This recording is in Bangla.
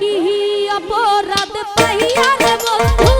কি অপরাধ পাইয়া রে বন্ধু?